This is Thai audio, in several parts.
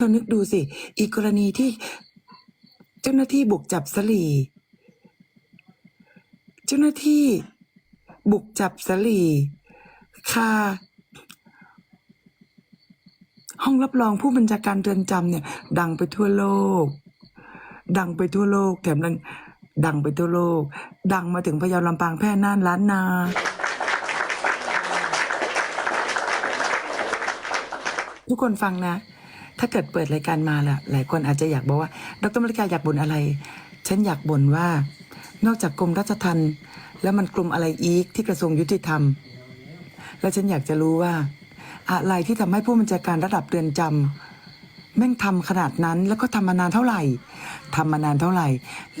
เรานึกดูสิ อีกกรณีที่เจ้าหน้าที่บุกจับสลี เจ้าหน้าที่บุกจับสลีคาห้องรับรองผู้บัญชาการเรือนจำเนี่ย ดังไปทั่วโลก ดังไปทั่วโลก แถมนั้นดังไปทั่วโลก ดังมาถึงพะเยาลำปางแพร่น่านล้านนา ทุกคนฟังนะ ถ้าเกิดเปิดรายการมาล่ะ หลายคนอาจจะอยากบอกว่า ดรมริกาอยากบ่นอะไร ฉันอยากบ่นว่า นอกจากกรมราชทัณฑ์แล้วมันกรมอะไรอีกที่กระทรวงยุติธรรม แล้วฉันอยากจะรู้ว่า อะไรที่ทำให้ผู้บัญชาการระดับเรือนจำแม่งทำขนาดนั้นแล้วก็ทำมานานเท่าไหร่ทำมานานเท่าไหร่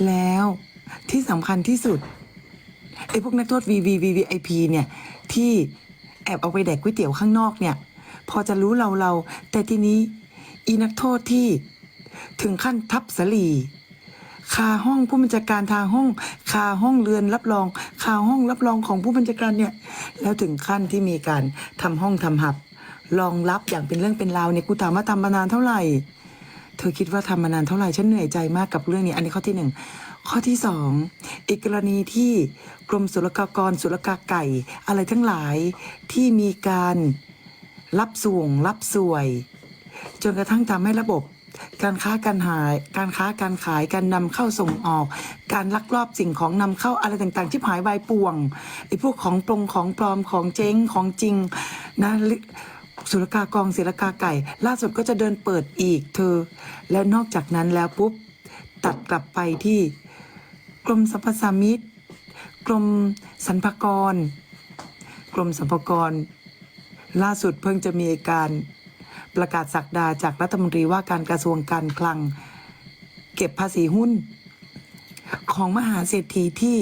แล้วที่สำคัญที่สุดไอ้พวกนักโทษ VVVVIP เนี่ยที่แอบเอาไปแดกก๋วยเตี๋ยวข้างนอกเนี่ย พอจะรู้เราเรา แต่ทีนี้ อีนักโทษที่ถึงขั้นทับสลีคาห้องผู้บัญชาการทางห้องคาห้องเรือนรับรองคาห้องรับรองของผู้บัญชาการเนี่ยแล้วถึงขั้นที่มีการทำห้องทำหับรองรับอย่างเป็นเรื่องเป็นราวเนี่ยกูถามว่าทำมานานเท่าไหร่ เธอคิดว่าทำมานานเท่าไหร่ฉันเหนื่อยใจมากกับเรื่องนี้ อันนี้ข้อที่หนึ่งข้อที่สองอีกกรณีที่กรมศุลกากรศุลกาไก่ อะไรทั้งหลายที่มีการรับส่วงรับสวย จนกระทั่งทำให้ระบบ การค้าการหาย การค้าการขายการนำเข้าส่งออก การลักลอบสิ่งของนำเข้าอะไรต่างๆที่หายวายป่วงไอ้พวกของปรงของปลอมของเจ๊งของจริงนะศุลกากรศิลกาไก่ ล่าสุดก็จะเดินเปิดอีกเธอ แล้วนอกจากนั้นแล้วปุ๊บ ตัดกลับไปที่ กรมสรรพสามิตกรมสรรพากร กรมสรรพากร ล่าสุดเพิ่งจะมีการ ประกาศสักดาจากรัฐมนตรีว่าการกระทรวงการคลัง เก็บภาษีหุ้น ของมหาเศรษฐีที่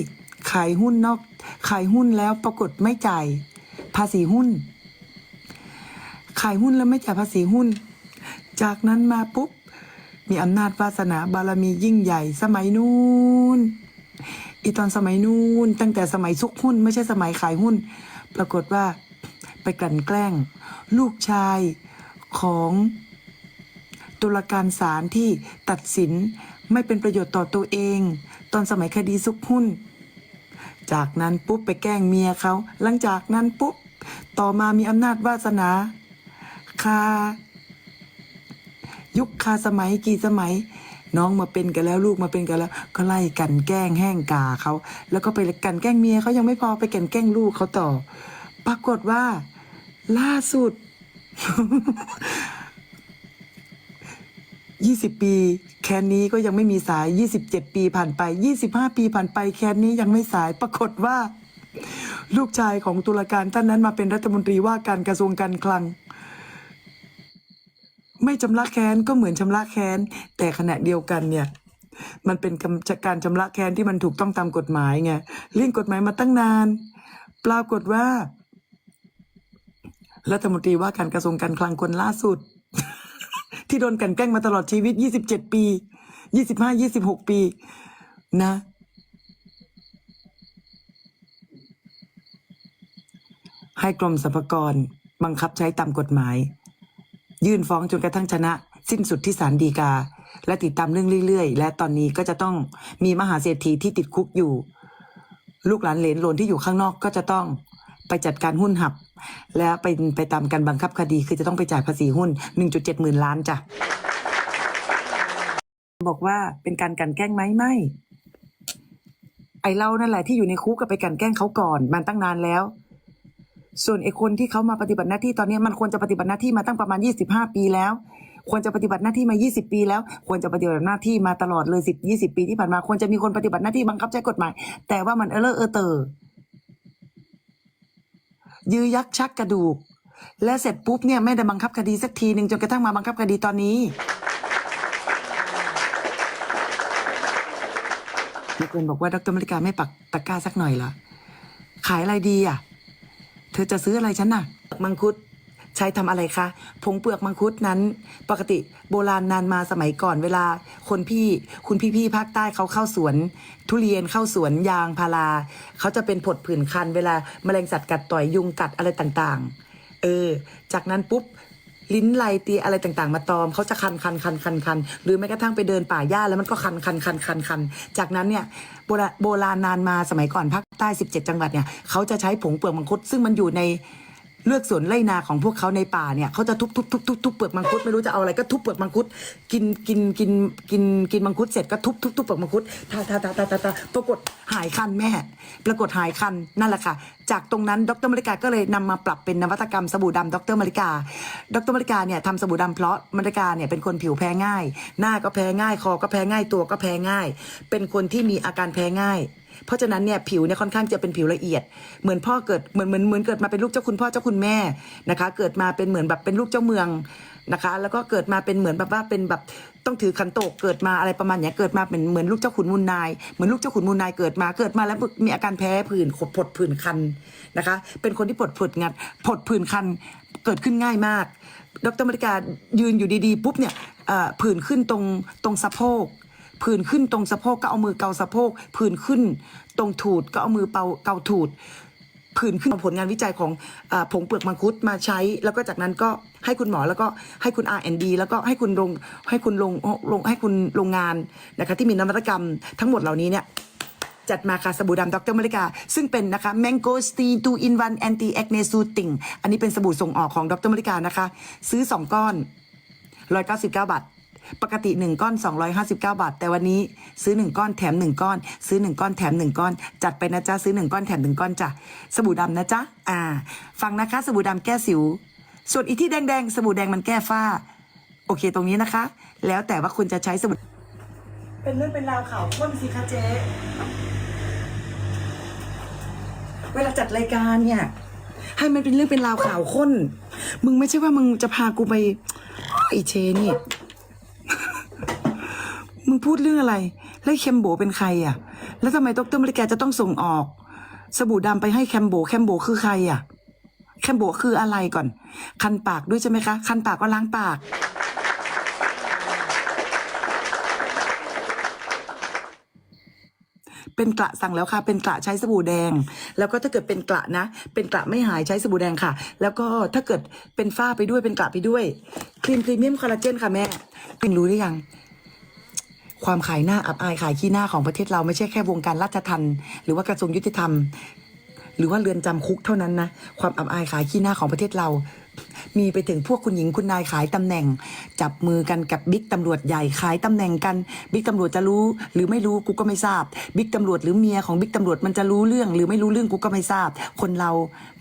ขายหุ้นนอกขายหุ้นแล้วปรากฏไม่จ่ายภาษีหุ้น ขายหุ้นแล้วไม่จ่ายภาษีหุ้น จากนั้นมาปุ๊บ มีอำนาจวาสนาบารมียิ่งใหญ่สมัยนู้นอีตอนสมัยนู้นตั้งแต่สมัยซุกหุ้น ไม่ใช่สมัยขายหุ้น ปรากฏว่าไปกลั่นแกล้ง ลูกชาย ของตุลาการศาลที่ตัดสินไม่เป็นประโยชน์ต่อตัวเอง ตอนสมัยคดีซุกหุ้น จากนั้นปุ๊บไปแกล้งเมียเขา หลังจากนั้นปุ๊บ ต่อมามีอำนาจวาสนาคายุคคาสมัยกี่สมัย น้องมาเป็นกันแล้วลูกมาเป็นกันแล้ว ก็ไล่กันแกล้งแห้งกาเขา แล้วก็ไปกันแกล้งเมียเขายังไม่พอไปกันแกล้งลูกเขาต่อ ปรากฏว่า ล่าสุด ยี่สิบปี แคนนี้ก็ยังไม่มีสายยี่สิบเจ็ดปีผ่านไปยี่สิบห้าปีผ่านไป แคนนี้ยังไม่สายปรากฏว่า ลูกชายของตุลาการท่านนั้นมาเป็นรัฐมนตรีว่าการกระทรวงการคลัง ไม่ชำระแค้นก็เหมือนชำระแค้น แต่ขณะเดียวกันเนี่ย มันเป็นกำการชำระแค้นที่มันถูกต้องตามกฎหมายไงเลี่ยงกฎหมายมาตั้งนาน ปรากฏว่า รัฐมนตรีว่าการกระทรวงการคลังคนล่าสุด ที่โดนกันแกล้งมาตลอดชีวิต 27 ปี 25 26 ปี นะ ให้กรมสรรพากรบังคับใช้ตามกฎหมาย ยื่นฟ้องจนกระทั่งชนะ สิ้นสุดที่ศาลฎีกา และติดตามเรื่องเรื่อยๆ และตอนนี้ก็จะต้องมีมหาเศรษฐีที่ติดคุกอยู่ ลูกหลานเหลนโหลนที่อยู่ข้างนอกก็จะต้องไปจัดการหุ้นหับ แล้วไปไปตามการบังคับคดีคือจะต้องไปจ่ายภาษีหุ้น 1.7หมื่นล้านจ้ะ บอกว่าเป็นการกันแกล้งไหมไม่ ไอเรานั่นแหละที่อยู่ในคุกก็ไปกันแกล้งเขาก่อนมันตั้งนานแล้ว ส่วนไอคนที่เขามาปฏิบัติหน้าที่ตอนนี้มันควรจะปฏิบัติหน้าที่มาตั้งประมาณ 25 ปีแล้ว ควรจะปฏิบัติหน้าที่มา 20 ปีแล้ว ควรจะปฏิบัติหน้าที่มาตลอดเลย10 20 ปีที่ผ่านมาควรจะมีคนปฏิบัติหน้าที่บังคับใช้กฎหมาย แต่ว่ามันเออเลอเออเตอ ยื้อยักชักกระดูก และเสร็จปุ๊บเนี่ยไม่ได้บังคับคดีสักทีหนึ่งจนกระทั่งมาบังคับคดีตอนนี้มีคนบอกว่าดรมริกาไม่ปักตะกร้าสักหน่อยเหรอขายอะไรดีอะ เธอจะซื้ออะไรฉันน่ะ มังคุด ใช้ทำอะไรคะ ผงเปลือกมังคุดนั้น ปกติโบราณนานมาสมัยก่อนเวลา คนพี่คุณพี่ๆภาคใต้เขาเข้าสวน ทุเรียนเข้าสวนยางพาราเขาจะเป็นผดผื่นคัน เวลาแมลงสัตว์กัดต่อยยุงกัดอะไรต่างๆ เออ จากนั้นปุ๊บลิ้นไลตีอะไรต่างๆ มาตอมเขาจะคันคันคันคันคันหรือแม้กระทั่งไปเดินป่าหญ้าแล้วมันก็คันคันคันคันคันจากนั้นเนี่ยโบราณโบราณนานมาสมัยก่อนภาคใต้ 17 จังหวัดเนี่ยเขาจะใช้ผงเปลือกมังคุดซึ่งมันอยู่ใน เลือกสวนไร่นาของพวกเขาในป่าเนี่ยเขาจะทุบทุบทุบทุบทุบเปลือกมังคุดไม่รู้จะเอาอะไรก็ทุบเปลือกมังคุดกินกินกินกินกินมังคุดเสร็จก็ทุบทุบทุบเปลือกมังคุดทาทาทาทาทาทาปรากฏหายคันแม่ ปรากฏหายคันนั่นแหละค่ะ จากตรงนั้นดรมาริกาก็เลยนำมาปรับเป็นนวัตกรรมสบู่ดำดรมาริกา ดรมาริกาเนี่ยทำสบู่ดำเพราะมาริกาเนี่ยเป็นคนผิวแพ้ง่าย หน้าก็แพ้ง่ายคอก็แพ้ง่ายตัวก็แพ้ง่าย เป็นคนที่มีอาการแพ้ง่าย เพราะฉะนั้นเนี่ยผิวเนี่ยค่อนข้างจะเป็นผิวละเอียด เหมือนพ่อเกิดเหมือนเหมือนเหมือนเกิดมาเป็นลูกเจ้าคุณพ่อเจ้าคุณแม่นะคะ เกิดมาเป็นเหมือนแบบเป็นลูกเจ้าเมืองนะคะ แล้วก็เกิดมาเป็นเหมือนแบบว่าเป็นแบบต้องถือขันโตกเกิดมาอะไรประมาณเนี้ยเกิดมาเป็นเหมือนลูกเจ้าขุนมูลนายเหมือนลูกเจ้าขุนมูลนายเกิดมาเกิดมาแล้วมีอาการแพ้ผื่นขดผดผื่นคันนะคะ เป็นคนที่ปวดผดงัดผดผื่นคันเกิดขึ้นง่ายมาก ดรมริกายืนอยู่ดีๆปุ๊บเนี่ยผื่นขึ้นตรงตรงสะโพก ผื่นขึ้นตรงสะโพกก็เอามือเกาสะโพกผื่นขึ้นตรงถูดก็เอามือเปาเกาถูดผื่นขึ้นผลงานวิจัยของอผงเปลือกมังคุดมาใช้ แล้วก็จากนั้นก็ให้คุณหมอแล้วก็ให้คุณ R&D แล้วก็ให้คุณลงให้คุณลงลงให้คุณโรงงานนะคะที่มีนวัตกรรมทั้งหมดเหล่านี้เนี่ยจัดมาค่ะสบู่ดำดรมริกา ซึ่งเป็นนะคะ Mango Steam 2 in 1 anti acne soothing อันนี้เป็นสบู่ส่งออกของดรมริกานะคะ ซื้อ 2 ก้อน 199 บาท ปกติ 1 ก้อน 259 บาท แต่วันนี้ซื้อ 1 ก้อนแถม 1 ก้อน ซื้อ 1 ก้อนแถม 1 ก้อน จัดไปนะจ๊ะ ซื้อ 1 ก้อนแถม 1 ก้อนจ้ะสบู่ดำนะจ๊ะอ่า ฟังนะคะ สบู่ดำแก้สิว ส่วนอีที่แดงๆ สบู่แดงมันแก้ฝ้า โอเคตรงนี้นะคะ แล้วแต่ว่าคุณจะใช้สบู่เป็นเรื่องเป็นราวข่าวข้นสิคะเจ๊เวลาจัดรายการเนี่ยให้มันเป็นเรื่องเป็นราวข่าวข้น มึงไม่ใช่ว่ามึงจะพากูไปไอเชนี่ มึงพูดเรื่องอะไร แล้วเคมโบเป็นใครอะ แล้วทำไมดรมริแกจะต้องส่งออก สบู่ดำไปให้แคมโบแคมโบคือใครอะ แคมโบคืออะไรก่อน คันปากด้วยใช่ไหมคะ คันปากก็ล้างปาก เป็นกระสั่งแล้วค่ะ เป็นกระใช้สบู่แดง แล้วก็ถ้าเกิดเป็นกระนะ เป็นกระไม่หายใช้สบู่แดงค่ะ แล้วก็ถ้าเกิดเป็นฝ้าไปด้วยเป็นกระไปด้วย ครีมพรีเมียมคอลลาเจนค่ะแม่เป็นรู้หรือยัง ความขายหน้าอับอายขายขี้หน้าของประเทศเราไม่ใช่แค่วงการราชทัณฑ์หรือว่ากระทรวงยุติธรรม หรือว่าเรือนจำคุกเท่านั้นนะความอับอายขายขี้หน้าของประเทศเรา มีไปถึงพวกคุณหญิงคุณนายขายตำแหน่ง จับมือกันกับบิ๊กตำรวจใหญ่ขายตำแหน่งกันบิ๊กตำรวจจะรู้ หรือไม่รู้กูก็ไม่ทราบบิ๊กตำรวจหรือเมียของบิ๊กตำรวจมันจะรู้เรื่อง หรือไม่รู้เรื่องกูก็ไม่ทราบ คนเรา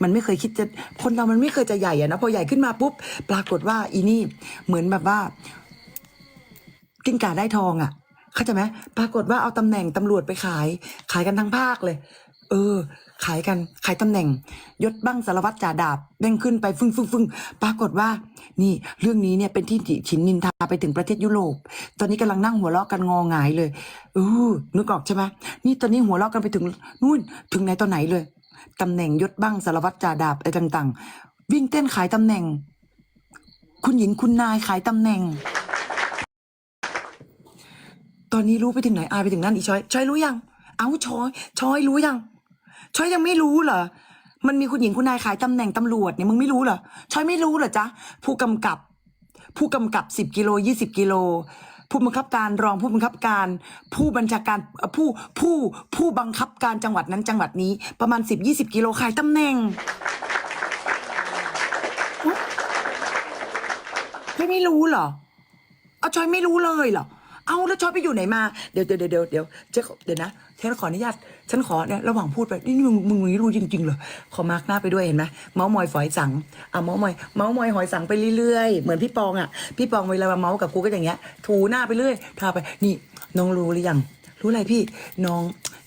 มันไม่เคยคิดจะคนเรามันไม่เคยจะใหญ่อะนะพอใหญ่ขึ้นมาปุ๊บปรากฏว่าอีนี่เหมือนแบบว่ากิ้งก่าได้ทองอะ่ะ เข้าใจไหมปรากฏว่าเอาตำแหน่งตำรวจไปขาย ขายกันทั้งภาคเลย เออ ขายกันขายตำแหน่ง ยศบ้างสารวัตรจ่าดาบเด้งขึ้นไปฟึ่งฟึ่งฟึ่งปรากฏว่า นี่ เรื่องนี้เนี่ยเป็นที่ฉินนินทาไปถึงประเทศยุโรป ตอนนี้กำลังนั่งหัวเราะกันงอหงายเลยเออนึกออกใช่ไหมนี่ตอนนี้หัวเราะกันไปถึงนู่นถึงไหนตอนไหนเลยตำแหน่งยศบ้างสารวัตรจ่าดาบอะไรต่าง ๆ วิ่งเต้นขายตำแหน่ง คุณหญิงคุณนายขายตำแหน่ง ตอนนี้รู้ไปถึงไหนอายไปถึงนั่นอีช้อยช้อยรู้ยัง เอาช้อยช้อยรู้ยัง ช้อยยังไม่รู้เหรอมันมีคุณหญิงคุณนายขายตำแหน่งตำรวจเนี่ยมึงไม่รู้เหรอช้อยไม่รู้เหรอจ๊ะผู้กำกับ ผู้กำกับสิบกิโลยี่สิบกิโลผู้บังคับการรองผู้บังคับการ ผู้บัญชาการผู้ผู้ผู้บังคับการจังหวัดนั้นจังหวัดนี้ ประมาณสิบยี่สิบกิโลขายตำแหน่งไม่ไม่รู้เหรอเอาชอยไม่รู้เลยเหรอ เอาแล้วชอยไปอยู่ไหนมา เดี๋ยวเดี๋ยวเดี๋ยวเดี๋ยวเจ๊เดี๋ยวนะฉันขออนุญาต ฉันขอเนี่ยระหว่างพูดไปนี่มึงมึงไม่รู้จริงๆเหรอขอมาร์กหน้าไปด้วยเห็นไหมเมาส์มอยฝอยสังอะเมาส์มอยเมาส์มอยหอยสังไปเรื่อยๆเหมือนพี่ปองอะพี่ปองเวลามาเมาส์กับกูก็อย่างเงี้ย ถูหน้าไปเรื่อยทาไปนี่น้องรู้หรือยังรู้อะไรพี่น้อง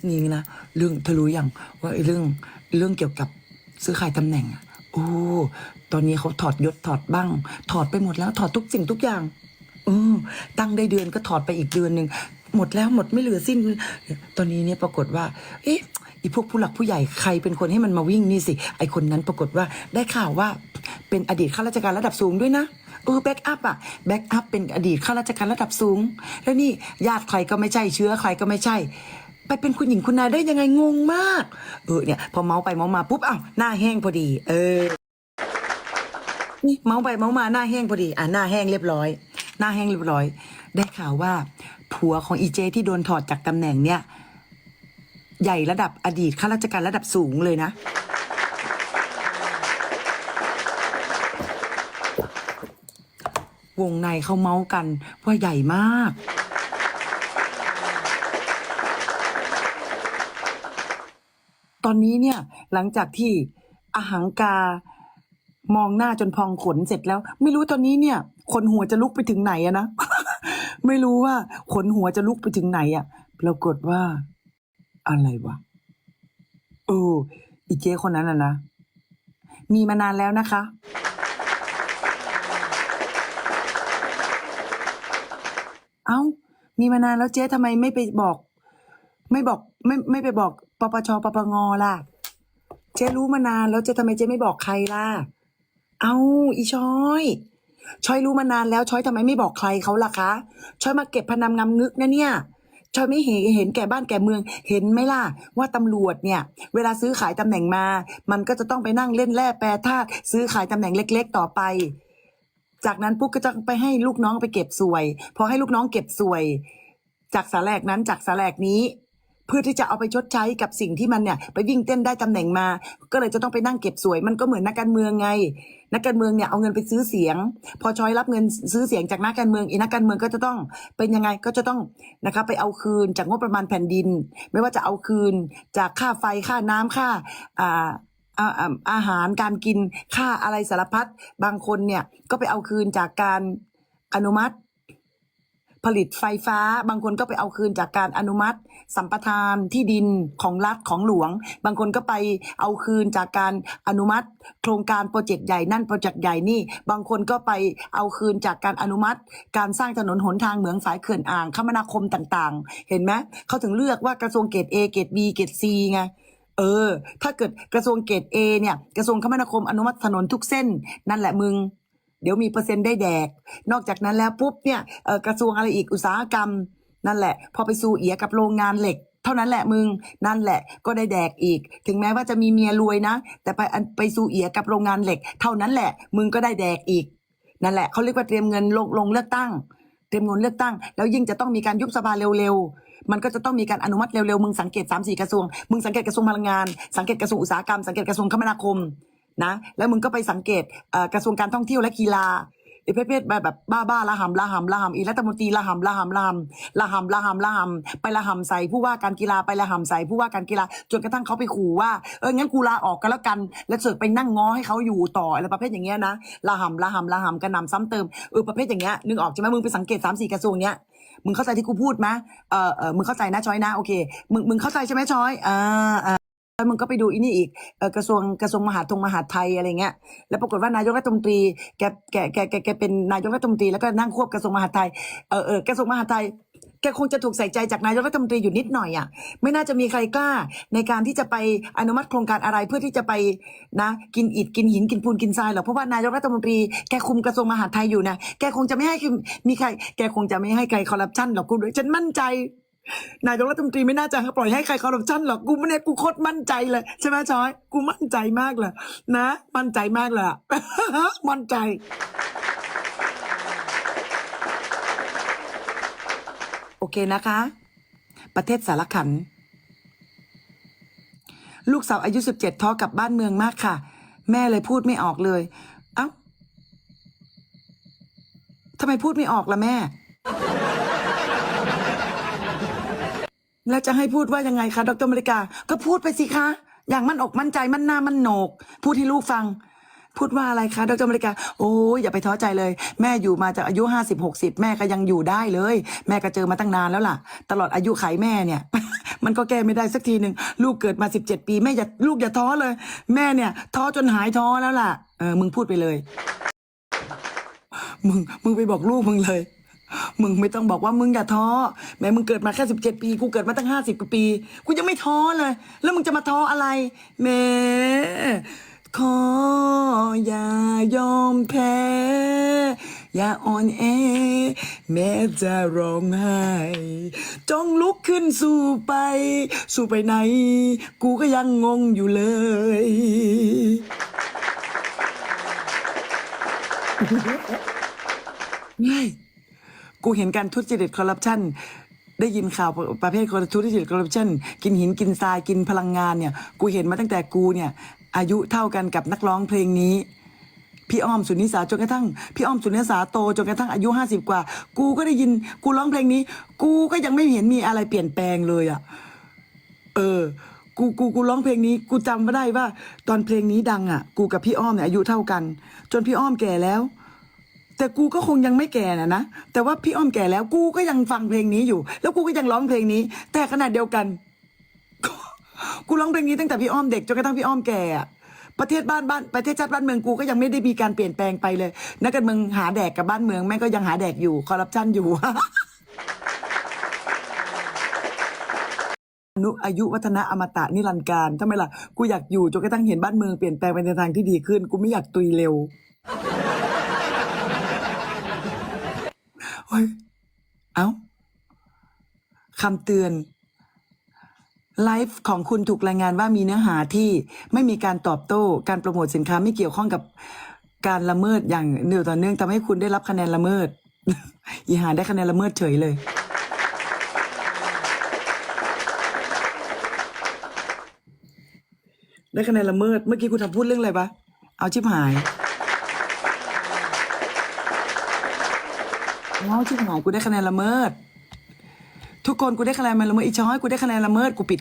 นี่นะเรื่องเธอรู้ยังว่าไอ้เรื่องเรื่องเกี่ยวกับซื้อขายตำแหน่งอะโอ้ตอนนี้เขาถอดยศถอดบ้าง ถอดไปหมดแล้วถอดทุกสิ่งทุกอย่าง เออตั้งได้เดือนก็ถอดไปอีกเดือนหนึ่งหมดแล้วหมดไม่เหลือสิ้น ตอนนี้เนี่ยปรากฏว่า เอ๊ะอีพวกผู้หลักผู้ใหญ่ใครเป็นคนให้มันมาวิ่งนี่สิ ไอคนนั้นปรากฏว่าได้ข่าวว่าเป็นอดีตข้าราชการระดับสูงด้วยนะเออแบ็กอัพอะแบ็กอัพเป็นอดีตข้าราชการระดับสูง แล้วนี่ญาติใครก็ไม่ใช่เชื้อใครก็ไม่ใช่ ไปเป็นคุณหญิงคุณนายได้ยังไงงงมาก เออเนี่ย พอเมาส์ไปเมาส์มาปุ๊บอ้าวหน้าแห้งพอดี เออนี่เมาไปเมามาหน้าแห้งพอดี อะหน้าแห้งเรียบร้อย หน้าแห้งเรียบร้อย ได้ข่าวว่าผัวของอีเจที่โดนถอดจากตำแหน่งเนี่ย ใหญ่ระดับอดีตข้าราชการระดับสูงเลยนะ วงในเขาเมาส์กันว่าใหญ่มาก ตอนนี้เนี่ยหลังจากที่อาหังกา มองหน้าจนพองขนเสร็จแล้ว ไม่รู้ตอนนี้เนี่ยขนหัวจะลุกไปถึงไหนอะนะ ไม่รู้ว่าขนหัวจะลุกไปถึงไหนอะปรากฏว่า อะไรวะเอออีเจ๊คนนั้นอะนะมีมานานแล้วนะคะ เอ้า มีมานานแล้วเจ๊ทำไมไม่ไปบอก ไม่บอกไม่ไม่ไปบอกปปชปปงล่ะ เจ๊รู้มานานแล้วเจ๊ทำไมเจ๊ไม่บอกใครล่ะ เอ้าอีช้อยช้อยรู้มานานแล้วช้อยทำไมไม่บอกใครเขาล่ะคะช้อยมาเก็บพนำงำงึกนะเนี่ยช้อยไม่เห็นเห็นแก่บ้านแก่เมือง เห็นไหมล่ะว่าตำรวจเนี่ย เวลาซื้อขายตำแหน่งมา มันก็จะต้องไปนั่งเล่นแร่แปรธาตุซื้อขายตำแหน่งเล็ก ๆ ต่อไป จากนั้นปุ๊บก็จะไปให้ลูกน้องไปเก็บสวย พอให้ลูกน้องเก็บสวย จากสาแหลกนั้นจากสาแหลกนี้ เพื่อที่จะเอาไปชดใช้กับสิ่งที่มันเนี่ยไปวิ่งเต้นได้ตำแหน่งมา ก็เลยจะต้องไปนั่งเก็บสวย มันก็เหมือนนักการเมืองไง นักการเมืองเนี่ยเอาเงินไปซื้อเสียง พอชอยรับเงินซื้อเสียงจากนักการเมืองอีนักการเมืองก็จะต้องเป็นยังไงก็จะต้องนะคะไปเอาคืนจากงบประมาณแผ่นดิน ไม่ว่าจะเอาคืนจากค่าไฟค่าน้ำค่าอ่าอาอ่าอาหารการกินค่าอะไรสารพัดบางคนเนี่ยก็ไปเอาคืนจากการอนุมัติ ผลิตไฟฟ้า บางคนก็ไปเอาคืนจากการอนุมัติ สัมปทานที่ดินของรัฐของหลวง บางคนก็ไปเอาคืนจากการอนุมัติ โครงการโปรเจกต์ใหญ่นั่นโปรเจกต์ใหญ่นี่ บางคนก็ไปเอาคืนจากการอนุมัติ การสร้างถนนหนทางเหมืองสายเขื่อนอ่างคมนาคมต่างๆ เห็นไหมเขาถึงเลือกว่ากระทรวงเกรด A เกรด B เกรด C ไงเออ ถ้าเกิดกระทรวงเกรดเอเนี่ย กระทรวงคมนาคมอนุมัติถนนทุกเส้น นั่นแหละมึง เดี๋ยวมีเปอร์เซ็นต์ได้แดก นอกจากนั้นแล้วปุ๊บเนี่ยกระทรวงอะไรอีกอุตสาหกรรม นั่นแหละ พอไปสู่เอียกับโรงงานเหล็ก เท่านั้นแหละมึงนั่นแหละก็ได้แดกอีก ถึงแม้ว่าจะมีเมียรวยนะ แต่ไปไปสู่เอียกับโรงงานเหล็ก เท่านั้นแหละ มึงก็ได้แดกอีก นั่นแหละเขาเรียกว่าเตรียมเงินลงลงเลือกตั้ง เตรียมเงินเลือกตั้ง แล้วยิ่งจะต้องมีการยุบสภาเร็วๆมันก็จะต้องมีการอนุมัติเร็วๆ มึงสังเกต3ามสี่กระทรวง มึงสังเกตกระทรวงพลังงาน สังเกตกระทรวงอุตสาหกรรม สังเกตกระทรวงคมนาคม นะแล้วมึงก็ไปสังเกตอ่อกระทรวงการท่องเที่ยวและกีฬาไอ้เพศแบบแบบบ้าละหำละหำละหำอีรัฐมนตรีละหำละหำละหำละหำละหำละหำไปละหำใส่ผู้ว่าการกีฬาไปละหำใส่ผู้ว่าการกีฬาจนกระทั่งเขาไปขู่ว่าเอองั้นกูลาออกกันแล้วกัน แล้วเสือกไปนั่งง้อให้เขาอยู่ต่ออะไรประเภทอย่างเงี้ยนะละหำละหำละหำกระนำซ้ำเติมเออประเภทอย่างเงี้ยนึกออกใช่ไหมมึงไปสังเกตสามสี่กระทรวงเนี้ยมึงเข้าใจที่กูพูดไหมเออเออมึงเข้าใจนะช้อยนะโอเคมึงมึงเข้าใจใช่ไหมช้อยอ่าอ่า แล้วมึงก็ไปดูอีนี่อีกกระทรวงกระทรวงมหาดทงมหาดไทยอะไรเงี้ยแล้วปรากฏว่านายกรัฐมนตรีแกแกแกแกแกเป็นนายกรัฐมนตรีแล้วก็นั่งควบกระทรวงมหาดไทยเออเออกระทรวงมหาดไทยแกคงจะถูกใส่ใจจากนายกรัฐมนตรีอยู่นิดหน่อยอะไม่น่าจะมีใครกล้า ในการที่จะไปอนุมัติโครงการอะไรเพื่อที่จะไปนะ กินอิฐกินหินกินปูนกินทรายหรอกเพราะว่านายกรัฐมนตรีแกคุมกระทรวงมหาดไทยอยู่นะแกคงจะไม่ให้มีใคร แกคงจะไม่ให้ใครคอร์รัปชันหรอกกูด้วยฉันมั่นใจ นายกรัฐมนตรีไม่น่าจะปล่อยให้ใครคอร์รัปชันหรอกกูไม่ได้กูโคตรมั่นใจเลย ใช่ไหมชอย กูมั่นใจมากเลยนะ มั่นใจมากเลยมั่นใจ โอเคนะคะ ประเทศสารขัน ลูกสาวอายุสิบเจ็ดท้อกับบ้านเมืองมากค่ะ แม่เลยพูดไม่ออกเลย เอ้าทำไมพูดไม่ออกล่ะแม่ แล้วจะให้พูดว่ายังไงคะดรมริกา ก็พูดไปสิคะ อย่างมั่นอกมั่นใจมั่นหน้ามั่นโหนก พูดให้ลูกฟัง พูดว่าอะไรคะดรมริกา โอ้ยอย่าไปท้อใจเลย แม่อยู่มาจากอายุห้าสิบหกสิบแม่ก็ยังอยู่ได้เลย แม่ก็เจอมาตั้งนานแล้วล่ะ ตลอดอายุไขแม่เนี่ยมันก็แก้ไม่ได้สักทีหนึ่งลูกเกิดมาสิบเจ็ดปีแม่อย่าลูกอย่าท้อเลย แม่เนี่ย ท้อจนหายท้อแล้วล่ะเออมึงพูดไปเลย มึงมึงไปบอกลูกมึงเลย มึงไม่ต้องบอกว่ามึงอย่าท้อแม้มึงเกิดมาแค่สิบเจ็ดปีกูเกิดมาตั้งห้าสิบกว่าปีกูยังไม่ท้อเลย แล้วมึงจะมาท้ออะไรแม่ขออย่ายอมแพ้ อย่าอ่อนแอแม้จะร้องไห้จงลุกขึ้นสู้ไป สู้ไปไหน กูก็ยังงงอยู่เลยไม่ กูเห็นการทุจริตคอร์รัปชันได้ยินข่าวประเภททุจริตคอร์รัปชันกินหินกินทรายกินพลังงานเนี่ยกูเห็นมาตั้งแต่กูเนี่ยอายุเท่ากันกับนักร้องเพลงนี้ พี่อ้อมสุนิสาจนกระทั่งพี่อ้อมสุนิสาโตจนกระทั่งอายุห้าสิบกว่า กูก็ได้ยินกูร้องเพลงนี้ กูก็ยังไม่เห็นมีอะไรเปลี่ยนแปลงเลยอะเออกูกูกูร้องเพลงนี้ กูจำไม่ได้ว่า ตอนเพลงนี้ดังอะ กูกับพี่อ้อมเนี่ยอายุเท่ากัน จนพี่อ้อมแก่แล้ว แต่กูก็คงยังไม่แก่นะนะ แต่ว่าพี่อ้อมแก่แล้ว กูก็ยังฟังเพลงนี้อยู่ แล้วกูก็ยังร้องเพลงนี้ แต่ขนาดเดียวกัน กูร้องเพลงนี้ตั้งแต่พี่อ้อมเด็กจนกระทั่งพี่อ้อมแก่อะประเทศบ้านบ้านประเทศชาติบ้านเมืองกูก็ยังไม่ได้มีการเปลี่ยนแปลงไปเลย นักการเมืองหาแดกกับบ้านเมืองแม่งก็ยังหาแดกอยู่คอร์รัปชันอยู่ อนุอายุวัฒนะอมตะนิรันดร์การทำไมล่ะ กูอยากอยู่จนกระทั่งเห็นบ้านเมืองเปลี่ยนแปลงไปในทางที่ดีขึ้น กูไม่อยากตุยเร็ว เฮ้ย เอ้าคำเตือน ไลฟ์ของคุณถูกรายงานว่ามีเนื้อหาที่ไม่มีการตอบโต้ การโปรโมทสินค้าไม่เกี่ยวข้องกับการละเมิดอย่างเนื่องต่อเนื่องทำให้คุณได้รับคะแนนละเมิด อีหาได้คะแนนละเมิดเฉยเลย ได้คะแนนละเมิด เมื่อกี้กูทำพูดเรื่องอะไรปะเอาชิบหาย เอาชิบหายกูได้คะแนนละเมิด ทุกคนกูได้คะแนนละเมิดอีช้อยกูได้คะแนนละเมิดกูปิด